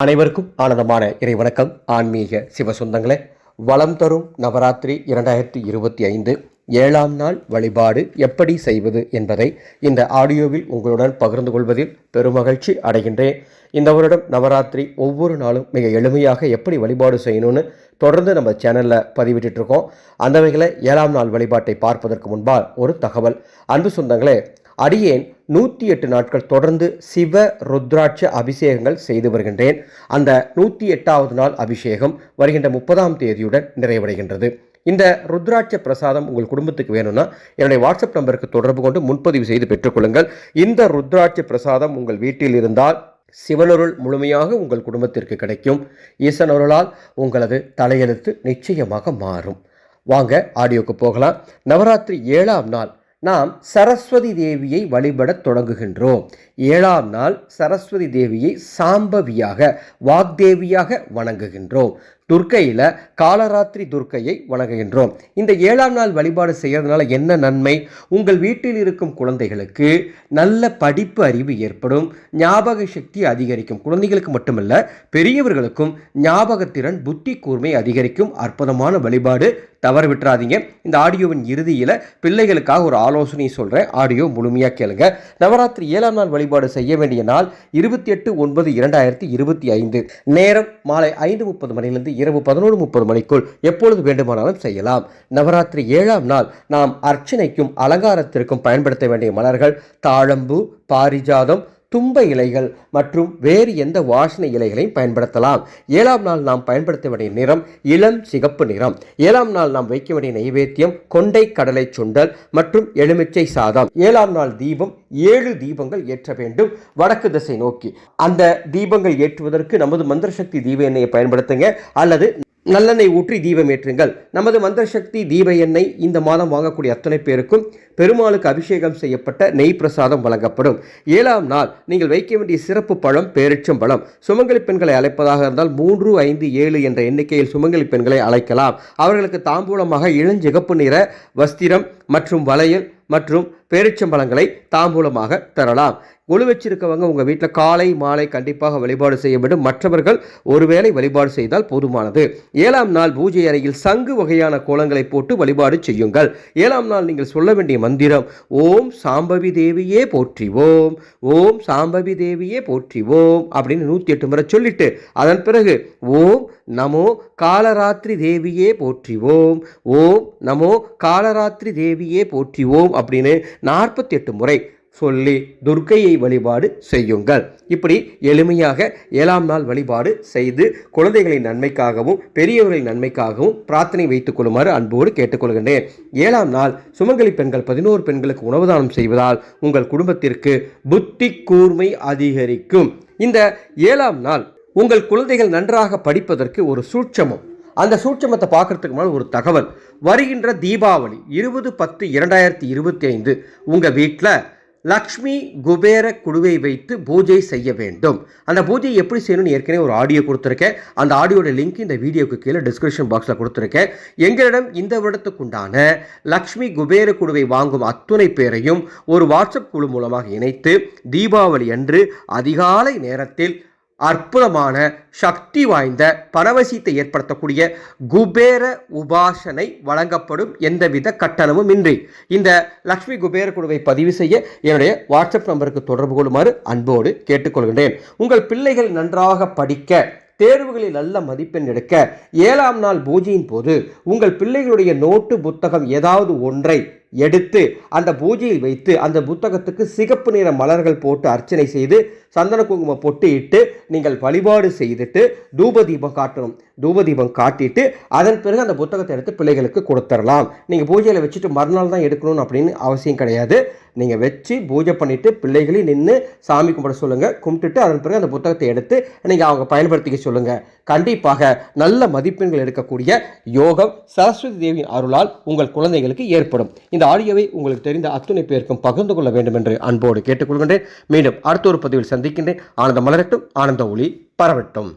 அனைவருக்கும் ஆனந்தமான இறை வணக்கம் ஆன்மீக சிவ சொந்தங்களே வளம் தரும் நவராத்திரி இரண்டாயிரத்தி இருபத்தி ஐந்து ஏழாம் நாள் வழிபாடு எப்படி செய்வது என்பதை இந்த ஆடியோவில் உங்களுடன் பகிர்ந்து கொள்வதில் பெருமகிழ்ச்சி அடைகின்றேன். இந்த வருடம் நவராத்திரி ஒவ்வொரு நாளும் மிக எளிமையாக எப்படி வழிபாடு செய்யணும்னு தொடர்ந்து நம்ம சேனலில் பதிவிட்டுருக்கோம் அந்தவைகளை அந்த வகையில் ஏழாம் நாள் வழிபாட்டை பார்ப்பதற்கு முன்பால் ஒரு தகவல். அன்பு சொந்தங்களே அடியேன் நூற்றி எட்டு நாட்கள் தொடர்ந்து சிவ ருத்ராட்ச அபிஷேகங்கள் செய்து வருகின்றேன். அந்த நூற்றி எட்டாவது நாள் அபிஷேகம் வருகின்ற முப்பதாம் தேதியுடன் நிறைவடைகின்றது. இந்த ருத்ராட்ச பிரசாதம் உங்கள் குடும்பத்துக்கு வேணும்னா என்னுடைய வாட்ஸ்அப் நம்பருக்கு தொடர்பு கொண்டு முன்பதிவு செய்து பெற்றுக்கொள்ளுங்கள். இந்த ருத்ராட்ச பிரசாதம் உங்கள் வீட்டில் இருந்தால் சிவனருள் முழுமையாக உங்கள் குடும்பத்திற்கு கிடைக்கும். ஈசனருளால் உங்களது தலையெழுத்து நிச்சயமாக மாறும். வாங்க ஆடியோக்கு போகலாம். நவராத்திரி ஏழாம் நாள் நாம் சரஸ்வதி தேவியை வழிபடத் தொடங்குகின்றோம். ஏழாம் நாள் சரஸ்வதி தேவியை சாம்பவியாக வாக்தேவியாக வணங்குகின்றோம். துர்க்கையில் காலராத்திரி துர்க்கையை வணங்குகின்றோம் இந்த ஏழாம் நாள் வழிபாடு செய்கிறதுனால என்ன நன்மை? உங்கள் வீட்டில் இருக்கும் குழந்தைகளுக்கு நல்ல படிப்பு அறிவு ஏற்படும் ஞாபக சக்தி அதிகரிக்கும். குழந்தைகளுக்கு மட்டுமல்ல பெரியவர்களுக்கும் ஞாபகத்திறன் புத்தி கூர்மை அதிகரிக்கும். அற்புதமான வழிபாடு. தவறு விட்டுறாதீங்க. இந்த ஆடியோவின் இறுதியில் பிள்ளைகளுக்காக ஒரு ஆலோசனை சொல்கிறேன் ஆடியோ முழுமையாக கேளுங்க. நவராத்திரி ஏழாம் நாள் வழிபாடு செய்ய வேண்டிய நாள் இருபத்தி எட்டு ஒன்பது இரண்டாயிரத்தி இருபத்தி ஐந்து. நேரம் மாலை ஐந்து முப்பது மணியிலிருந்து இரவு பதினோரு முப்பது மணிக்குள் எப்பொழுது வேண்டுமானாலும் செய்யலாம். நவராத்திரி ஏழாம் நாள் நாம் அர்ச்சனைக்கும் அலங்காரத்திற்கும் பயன்படுத்த வேண்டிய மலர்கள் தாழம்பூ பாரிஜாதம் தும்ப இலைகள் மற்றும் வேறு எந்த வாசனை இலைகளையும் பயன்படுத்தலாம். ஏழாம் நாள் நாம் பயன்படுத்த வேண்டிய நிறம் இளம் சிகப்பு நிறம். ஏழாம் நாள் நாம் வைக்க வேண்டிய நைவேத்தியம் கொண்டை கடலை சுண்டல் மற்றும் எலுமிச்சை சாதம். ஏழாம் நாள் தீபம் ஏழு தீபங்கள் ஏற்ற வேண்டும். வடக்கு திசை நோக்கி. அந்த தீபங்கள் ஏற்றுவதற்கு நமது மந்திர சக்தி தீப எண்ணெயை பயன்படுத்துங்க. அல்லது நல்லெண்ணெய் ஊற்றி தீபம் ஏற்றுங்கள். நமது மந்திர சக்தி தீப எண்ணெய் இந்த மாதம் வாங்கக்கூடிய அத்தனை பேருக்கும் பெருமாளுக்கு அபிஷேகம் செய்யப்பட்ட நெய் பிரசாதம் வழங்கப்படும். ஏழாம் நாள் நீங்கள் வைக்க வேண்டிய சிறப்பு பழம் பேரிச்சம் பழம். சுமங்கலி பெண்களை அழைப்பதாக இருந்தால் மூன்று ஐந்து ஏழு என்ற எண்ணிக்கையில் சுமங்கலி பெண்களை அழைக்கலாம். அவர்களுக்கு தாம்பூலமாக இளஞ்சிகப்பு நிற வஸ்திரம் மற்றும் வளையல் மற்றும் பேரிச்சம்பழங்களை தாம்பூலமாக தரலாம். குழு வச்சிருக்கவங்க உங்கள் வீட்டில் காலை மாலை கண்டிப்பாக வழிபாடு செய்ய வேண்டும். மற்றவர்கள் ஒருவேளை வழிபாடு செய்தால் போதுமானது. ஏழாம் நாள் பூஜை அறையில் சங்கு வகையான கோலங்களை போட்டு வழிபாடு செய்யுங்கள். ஏழாம் நாள் நீங்கள் சொல்ல வேண்டிய மந்திரம் ஓம் சாம்பவி தேவியே போற்றிவோம் ஓம் சாம்பவி தேவியே போற்றிவோம் அப்படின்னு நூற்றி எட்டு முறை சொல்லிட்டு அதன் பிறகு ஓம் நமோ காலராத்திரி தேவியே போற்றிவோம் ஓம் நமோ காலராத்திரி தேவியே போற்றிவோம் அப்படின்னு நாற்பத்தி எட்டு முறை சொல்லி துர்க்கையை வழிபாடு செய்யுங்கள். இப்படி எளிமையாக ஏழாம் நாள் வழிபாடு செய்து குழந்தைகளின் நன்மைக்காகவும் பெரியவர்களின் நன்மைக்காகவும் பிரார்த்தனை வைத்துக் கொள்ளுமாறு அன்போடு கேட்டுக்கொள்கின்றேன். ஏழாம் நாள் சுமங்கலி பெண்கள் பதினோரு பெண்களுக்கு உணவு தானம் செய்வதால் உங்கள் குடும்பத்திற்கு புத்தி கூர்மை அதிகரிக்கும். இந்த ஏழாம் நாள் உங்கள் குழந்தைகள் நன்றாக படிப்பதற்கு ஒரு சூட்சமம். அந்த சூட்சமத்தை பார்க்கறதுக்கு முன்னால் ஒரு தகவல். வருகின்ற தீபாவளி இருபது பத்து இரண்டாயிரத்தி இருபத்தி ஐந்து உங்கள் வீட்டில் லக்ஷ்மி குபேர குழுவை வைத்து பூஜை செய்ய வேண்டும். அந்த பூஜையை எப்படி செய்யணும்னு ஏற்கனவே ஒரு ஆடியோ கொடுத்துருக்கேன். அந்த ஆடியோட லிங்க் இந்த வீடியோக்கு கீழே டிஸ்கிரிப்ஷன் பாக்ஸில் கொடுத்துருக்கேன். எங்களிடம் இந்த வருடத்துக்குண்டான லக்ஷ்மி குபேர குழுவை வாங்கும் அத்துணை பேரையும் ஒரு வாட்ஸ்அப் குழு மூலமாக இணைத்து தீபாவளி அன்று அதிகாலை நேரத்தில் அற்புதமான சக்தி வாய்ந்த பரவசீத்தை ஏற்படுத்தக்கூடிய குபேர உபாசனை வழங்கப்படும் எந்தவித கட்டணமும் இன்றி. இந்த லக்ஷ்மி குபேர குழுவை பதிவு செய்ய என்னுடைய வாட்ஸ்அப் நம்பருக்கு தொடர்பு கொள்ளுமாறு அன்போடு கேட்டுக்கொள்கின்றேன். உங்கள் பிள்ளைகள் நன்றாக படிக்க தேர்வுகளில் நல்ல மதிப்பெண் எடுக்க ஏழாம் நாள் பூஜையின் போது உங்கள் பிள்ளைகளுடைய நோட்டு புத்தகம் ஏதாவது ஒன்றை எடுத்து அந்த பூஜையில் வைத்து அந்த புத்தகத்துக்கு சிகப்பு நிற மலர்கள் போட்டு அர்ச்சனை செய்து சந்தன குங்குமம் பொட்டு இட்டு நீங்கள் வழிபாடு செய்துட்டு தூபதீபம் காட்டணும். தூபதீபம் காட்டிட்டு அதன் பிறகு அந்த புத்தகத்தை எடுத்து பிள்ளைகளுக்கு கொடுத்துடலாம் நீங்கள் பூஜையில் வச்சுட்டு மறுநாள் தான் எடுக்கணும் அப்படின்னு அவசியம் கிடையாது. நீங்கள் வச்சு பூஜை பண்ணிவிட்டு பிள்ளைகளையும் நின்று சாமி கும்பிட சொல்லுங்கள் கும்பிட்டுட்டு அதன் பிறகு அந்த புத்தகத்தை எடுத்து நீங்கள் அவங்க பயன்படுத்திக்க சொல்லுங்கள் கண்டிப்பாக நல்ல மதிப்பெண்கள் எடுக்கக்கூடிய யோகம் சரஸ்வதி தேவியின் அருளால் உங்கள் குழந்தைகளுக்கு ஏற்படும். இந்த ஆடியோவை உங்களுக்கு தெரிந்த அத்துணை பேருக்கும் பகிர்ந்து கொள்ள வேண்டும் என்று அன்போடு கேட்டுக்கொள்கின்றேன். மீண்டும் அடுத்த ஒரு பதிவில் சந்திக்கின்றேன். ஆனந்த மலரட்டும். ஆனந்த ஒளி பரவட்டும்.